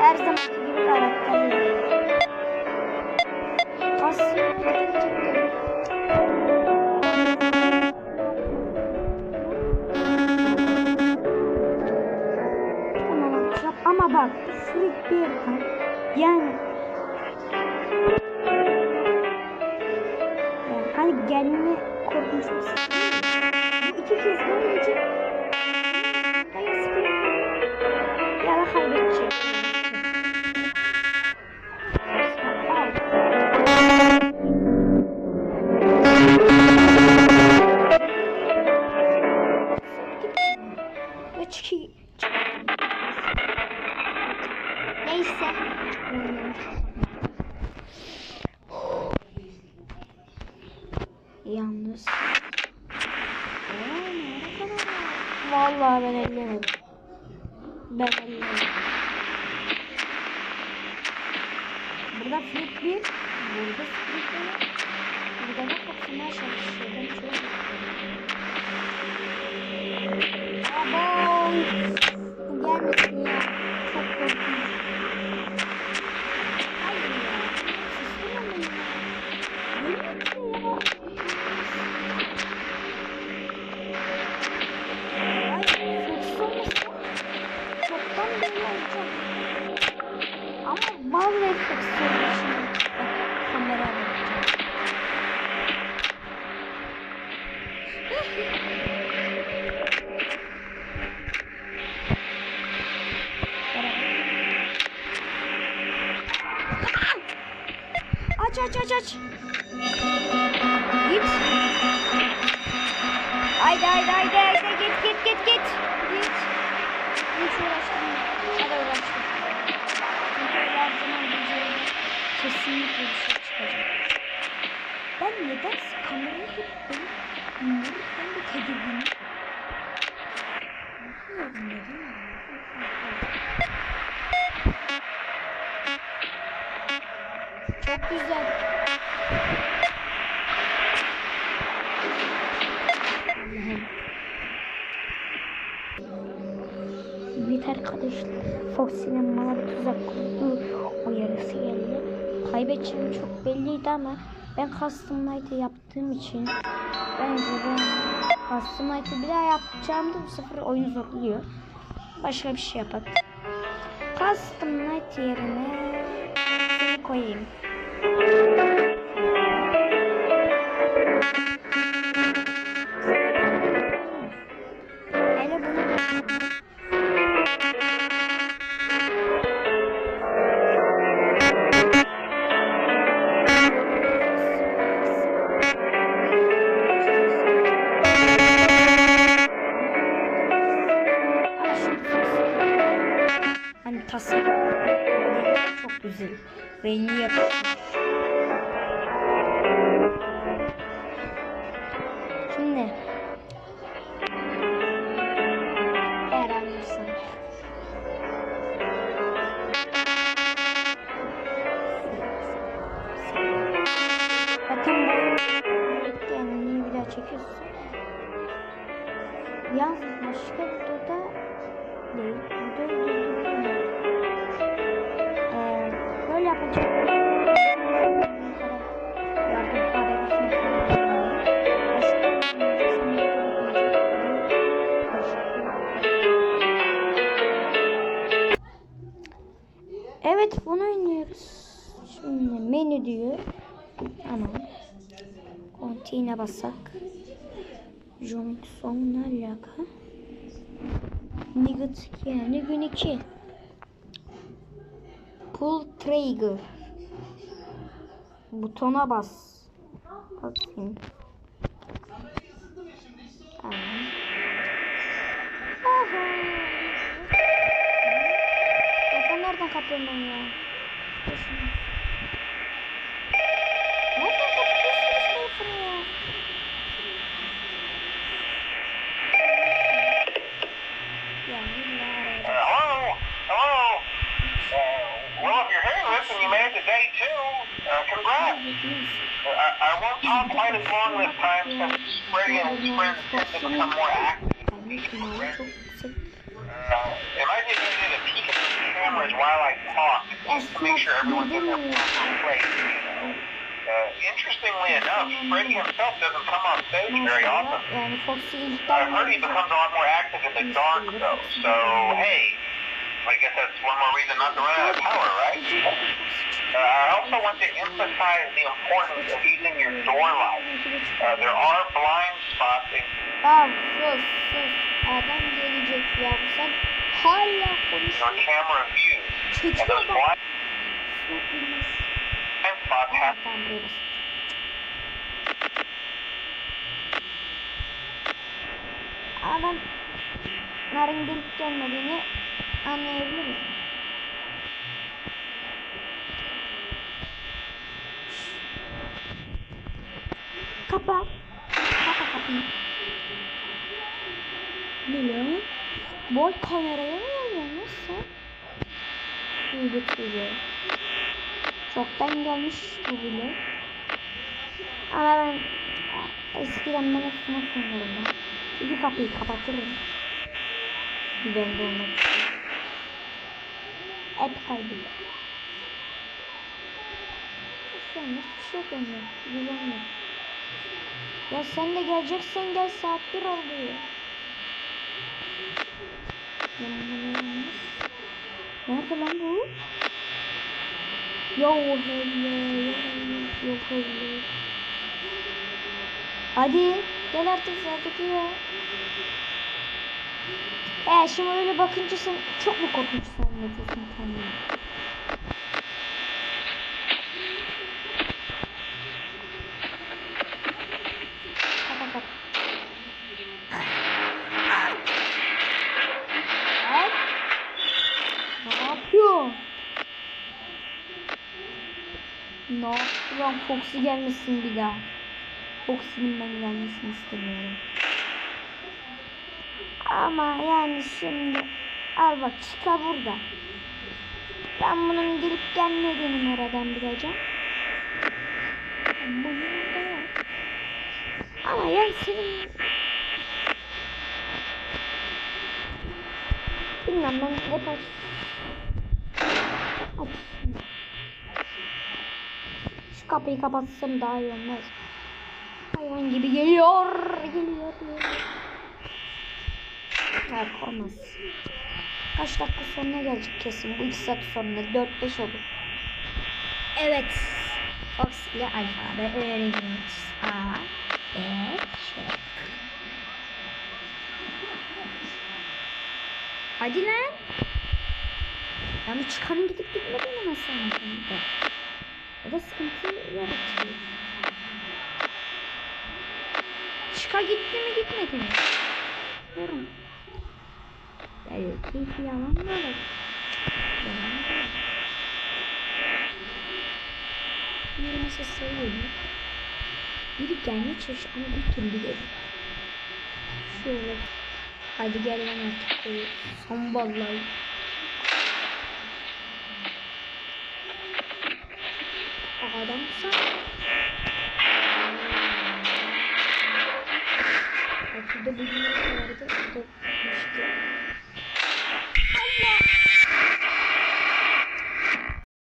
Her zamanki gibi karakterler. Akşam ama bak sürekli bir yerden yani. Hani gelme korkunç bir Vallahi ben ellemedim. Ben ellemedim. Burada flip bir. Burada flip bir. Burada da kapsınlar çalışıyor. Ben çok Ama bal refleksi olduğu için kamera. Aç aç aç aç. Git. Haydi haydi haydi haydi git git git. Git. Kesinlikle bir şey çıkacak. Ben nedense kamerayı hep böyle indirirken de tedirginim. Bilmiyorum neden Çok güzel. Evet arkadaşlar. Foxy'nin bana bir tuzak kurdu. Kaybedeceğim çok belliydi ama ben Custom Night'ı yaptığım için bence ben Custom Night'ı bir daha yapacağımda bu sefer oyun zorluyor. Başka bir şey yapalım. Custom Night yerine koyayım. Tasarım çok güzel. Rengi yapışmış. Continue basak. Johnson ne alaka? Nugget yani gün 2. Pull trigger. Butona bas. Basayım. Tamam. Aha. Telefon nereden kapıyorum ben ya? Dur made it to day two. Uh, congrats. I, I won't talk quite as long this time since Freddy and his friends tend to become more active. Uh, it might be easy to peek at the cameras while I talk to make sure everyone's in their proper place. Uh, interestingly enough, Freddy himself doesn't come on stage very often. I've heard he becomes a lot more active in the dark, though. So, hey, I guess that's one more reason not to run out of power, right? Uh, I also want to emphasize the importance of using your door light. Uh, there are blind spots in Tamam sus sus. Adam gelecek ya. Sen hala your camera views, Çekiyor bak. blind spots have tamam buraya bas. Ama ben narın gelip gelmediğini anlayabilirim. Kapa. Kapa kapıyı. Ne lan? Boy kameraya mı alıyorsun nasıl? Tübe tübe. Çoktan gelmiş bu bile. Ama ben eskiden ben hep sınıf sonlarında iki kapıyı kapatırım. Güvende olmak için. Hep. Şu an hiçbir şey yok önüne. Yok. Ya sen de geleceksen gel saat bir oldu Nerede lan bu? Yo hello, yo hello. Hadi gel artık zaten ya. E şimdi öyle bakınca sen çok mu korkunç zannediyorsun kendini? Kapat kapat. Evet. Ne yapıyorsun? Ne yapıyorum? Foxy gelmesin bir daha. Foxy'nin ben gelmesini istemiyorum. Ama yani şimdi al bak çıka burada. Ben bunun gelip gelmediğini nereden bileceğim? Ama yani senin Bilmem ben hep aç. Aç. Şu kapıyı kapatsam daha iyi olmaz. Hayvan gibi geliyor. Geliyor. geliyor. Yok olmaz. Kaç dakika sonra gelecek kesin. Bu iki saat sonra 4-5 olur. Evet. Fox ile alfabe öğreniyoruz. A, B, Ş. Hadi lan. Yani çıkanın gidip gitmediğini nasıl anlatayım da sıkıntı yaratıyor. Çıka gitti mi gitmedi mi? Yorum. Belki yalan da olur. Yalan da olur. Yürüme sesleri geliyor. Biri gelmeye çalışıyor ama bir türlü geliyor. Şöyle. Hadi gel lan artık. Son vallahi. adamsa Bak burada bir gün vardı. Topmuştu. Allah!